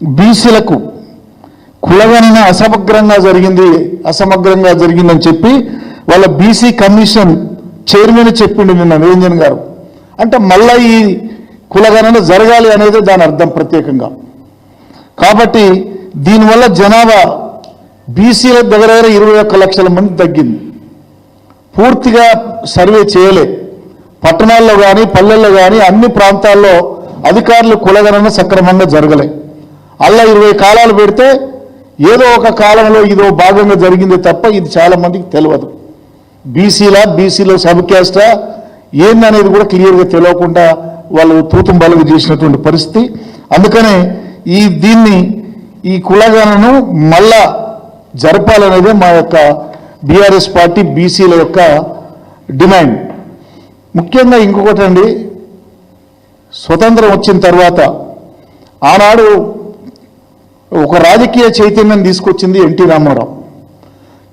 బీసీలకు కులగణన అసమగ్రంగా జరిగింది అసమగ్రంగా జరిగిందని చెప్పి వాళ్ళ బీసీ కమిషన్ చైర్మన్ చెప్పిండు నిన్న నిరంజన్ గారు. అంటే మళ్ళా ఈ కులగణన జరగాలి అనేది దాని అర్థం ప్రత్యేకంగా. కాబట్టి దీనివల్ల జనాభా బీసీల దగ్గర దగ్గర ఇరవై ఒక్క లక్షల మంది తగ్గింది. పూర్తిగా సర్వే చేయలే. పట్టణాల్లో కానీ పల్లెల్లో కానీ అన్ని ప్రాంతాల్లో అధికారులు కులగణన సక్రమంగా జరగలే. అలా ఇరవై కాలాలు పెడితే ఏదో ఒక కాలంలో ఇదో భాగంగా జరిగింది తప్ప ఇది చాలామందికి తెలియదు బీసీలా బీసీలో సబ్ క్యాస్టా ఏందనేది కూడా క్లియర్గా తెలియకుండా వాళ్ళు తూతం బలుగు చేసినటువంటి పరిస్థితి. అందుకనే ఈ దీన్ని ఈ కులగణను మళ్ళా జరపాలనేదే మా యొక్క బీఆర్ఎస్ పార్టీ బీసీల యొక్క డిమాండ్. ముఖ్యంగా ఇంకొకటండి స్వతంత్రం వచ్చిన తర్వాత ఆనాడు ఒక రాజకీయ చైతన్యం తీసుకొచ్చింది ఎన్టీ రామారావు.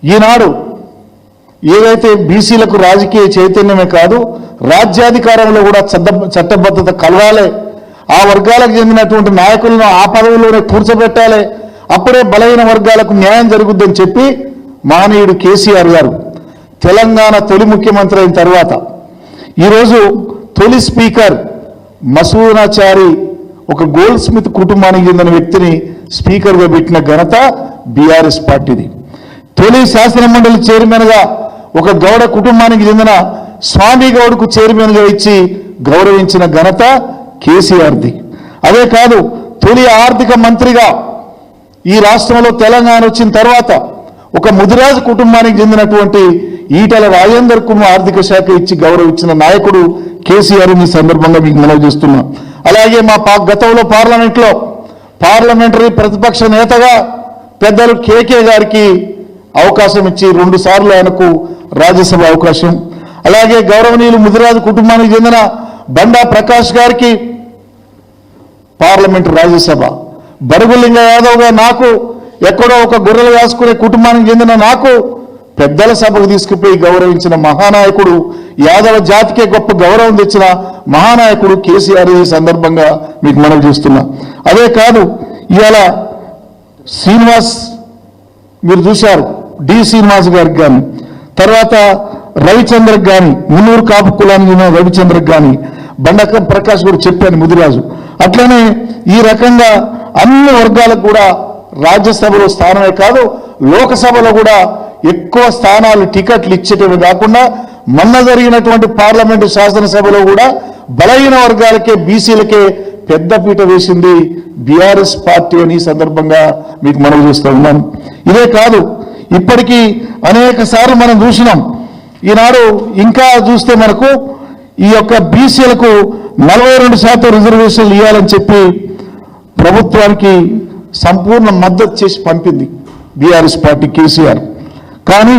ఈనాడు ఏదైతే బీసీలకు రాజకీయ చైతన్యమే కాదు రాజ్యాధికారంలో కూడా చట్ట చట్టబద్ధత కలవాలి ఆ వర్గాలకు చెందినటువంటి నాయకులను ఆ పదవిలోనే కూర్చోబెట్టాలి అప్పుడే బలహీన వర్గాలకు న్యాయం జరుగుద్దని చెప్పి మానవుడు కేసీఆర్ గారు తెలంగాణ తొలి ముఖ్యమంత్రి అయిన తర్వాత ఈరోజు తొలి స్పీకర్ మసూనాచారి ఒక గోల్డ్ స్మిత్ కుటుంబానికి చెందిన వ్యక్తిని స్పీకర్గా పెట్టిన ఘనత బీఆర్ఎస్ పార్టీది. తొలి శాసన మండలి చైర్మన్గా ఒక గౌడ కుటుంబానికి చెందిన స్వామి గౌడ్కు చైర్మన్గా ఇచ్చి గౌరవించిన ఘనత కేసీఆర్ది. అదే కాదు తొలి ఆర్థిక మంత్రిగా ఈ రాష్ట్రంలో తెలంగాణ వచ్చిన తర్వాత ఒక ముదిరాజు కుటుంబానికి చెందినటువంటి ఈటల రాజేందర్ కుమార్ ఆర్థిక శాఖ ఇచ్చి గౌరవించిన నాయకుడు కేసీఆర్ ఈ సందర్భంగా మీకు మనవి చేస్తున్నా. అలాగే మా గతంలో పార్లమెంట్లో పార్లమెంటరీ ప్రతిపక్ష నేతగా పెద్దలు కేకే గారికి అవకాశం ఇచ్చి రెండు సార్లు ఆయనకు రాజ్యసభ అవకాశం. అలాగే గౌరవనీయులు ముదిరాజు కుటుంబానికి చెందిన బండా ప్రకాష్ గారికి పార్లమెంట్ రాజ్యసభ. బరుగులింగ యాదవ్గా నాకు ఎక్కడో ఒక గొర్రెలు వేసుకునే కుటుంబానికి చెందిన నాకు పెద్దల సభకు తీసుకుపోయి గౌరవించిన మహానాయకుడు యాదవ జాతికే గొప్ప గౌరవం తెచ్చిన మహానాయకుడు కేసీఆర్ ఈ సందర్భంగా మీకు మనవి చేస్తున్నా. అదే కాదు ఇవాళ శ్రీనివాస్ మీరు చూశారు డి శ్రీనివాస్ గారికి కానీ తర్వాత రవిచంద్రకి కానీ మున్నూరు కాపు కులానికి ఉన్న రవిచంద్రకి కానీ బండక ప్రకాష్ కూడా చెప్పాను ముదిరాజు. అట్లనే ఈ రకంగా అన్ని వర్గాలకు కూడా రాజ్యసభలో స్థానమే కాదు లోకసభలో కూడా ఎక్కువ స్థానాలు టికెట్లు ఇచ్చేటవి కాకుండా మొన్న జరిగినటువంటి పార్లమెంటు శాసనసభలో కూడా బలహీన వర్గాలకే బీసీలకే పెద్దపీట వేసింది బీఆర్ఎస్ పార్టీ అని సందర్భంగా మీకు మనవి చేస్తూ ఉన్నాం. ఇదే కాదు ఇప్పటికీ అనేక సార్లు మనం చూసినాం. ఈనాడు ఇంకా చూస్తే మనకు ఈ యొక్క బీసీలకు నలభై రెండు శాతం రిజర్వేషన్లు ఇవ్వాలని చెప్పి ప్రభుత్వానికి సంపూర్ణ మద్దతు చేసి పంపింది బీఆర్ఎస్ పార్టీ కేసీఆర్. కానీ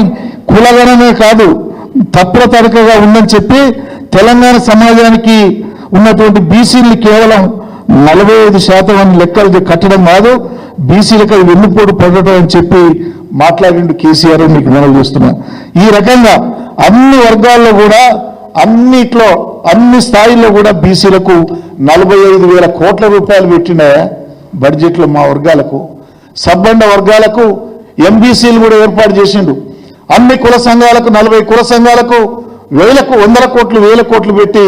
కులగణనే కాదు తప్పుల తడకగా ఉందని చెప్పి తెలంగాణ సమాజానికి ఉన్నటువంటి బీసీలు కేవలం నలభై ఐదు శాతం అని లెక్కలు కట్టడం కాదు బీసీలకు అది వెన్నుపోటు పడటం అని చెప్పి మాట్లాడిండు కేసీఆర్ మీకు మనం చేస్తున్నా. ఈ రకంగా అన్ని వర్గాల్లో కూడా అన్నిట్లో అన్ని స్థాయిల్లో కూడా బీసీలకు నలభై ఐదు వేల కోట్ల రూపాయలు పెట్టిన బడ్జెట్లో మా వర్గాలకు? సబ్బండ వర్గాలకు ఎంబీసీలు కూడా ఏర్పాటు చేసిండు. అన్ని కుల సంఘాలకు నలభై కుల సంఘాలకు వేలకు వందల కోట్లు వేల కోట్లు పెట్టి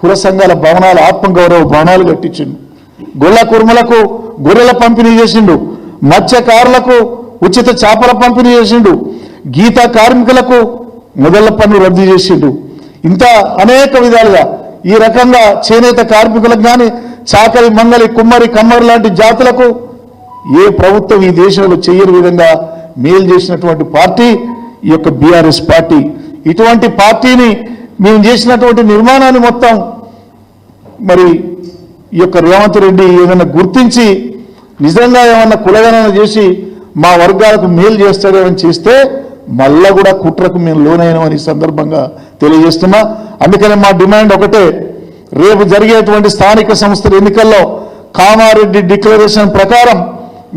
కుల సంఘాల భవనాలు ఆత్మగౌరవ భవనాలు కట్టించిండు. గొల్ల కుర్మలకు గొర్రెల పంపిణీ చేసిండు. మత్స్యకారులకు ఉచిత చేపల పంపిణీ చేసిండు. గీతా కార్మికులకు మొదళ్ళ పన్ను రద్దు చేసిండు. ఇంత అనేక విధాలుగా ఈ రకంగా చేనేత కార్మికులకు కానీ చాకలి మంగలి కుమ్మరి కమ్మరి లాంటి జాతులకు ఏ ప్రభుత్వం ఈ దేశంలో చేయని విధంగా మేలు చేసినటువంటి పార్టీ ఈ యొక్క బీఆర్ఎస్ పార్టీ. ఇటువంటి పార్టీని మేము చేసినటువంటి నిర్మాణాన్ని మొత్తం మరి ఈ యొక్క రేవంత్ రెడ్డి ఏదైనా గుర్తించి నిజంగా ఏమన్నా కులగణన చేసి మా వర్గాలకు మేలు చేస్తాడేమని చేస్తే మళ్ళా కూడా కుట్రకు మేము లోనైనామని సందర్భంగా తెలియజేస్తున్నా. అందుకని మా డిమాండ్ ఒకటే రేపు జరిగేటువంటి స్థానిక సంస్థల ఎన్నికల్లో కామారెడ్డి డిక్లరేషన్ ప్రకారం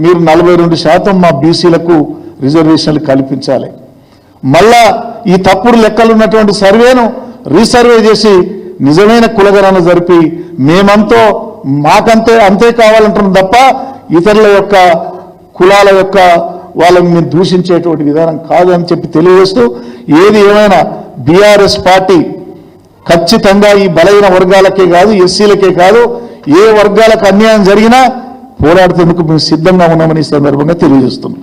మీరు నలభై రెండు శాతం మా బీసీలకు రిజర్వేషన్లు కల్పించాలి. మళ్ళా ఈ తప్పుడు లెక్కలు ఉన్నటువంటి సర్వేను రీసర్వే చేసి నిజమైన కులగణన జరిపి మేమంతో మాకంతే అంతే కావాలంటున్నాం తప్ప ఇతరుల యొక్క కులాల యొక్క వాళ్ళని మేము దూషించేటువంటి విధానం కాదు అని చెప్పి తెలియజేస్తూ ఏది ఏమైనా బీఆర్ఎస్ పార్టీ ఖచ్చితంగా ఈ బలహీన వర్గాలకే కాదు ఎస్సీలకే కాదు ఏ వర్గాలకు అన్యాయం జరిగినా పోరాడుతేందుకు మేము సిద్ధంగా ఉన్నామని ఈ సందర్భంగా తెలియజేస్తున్నాం.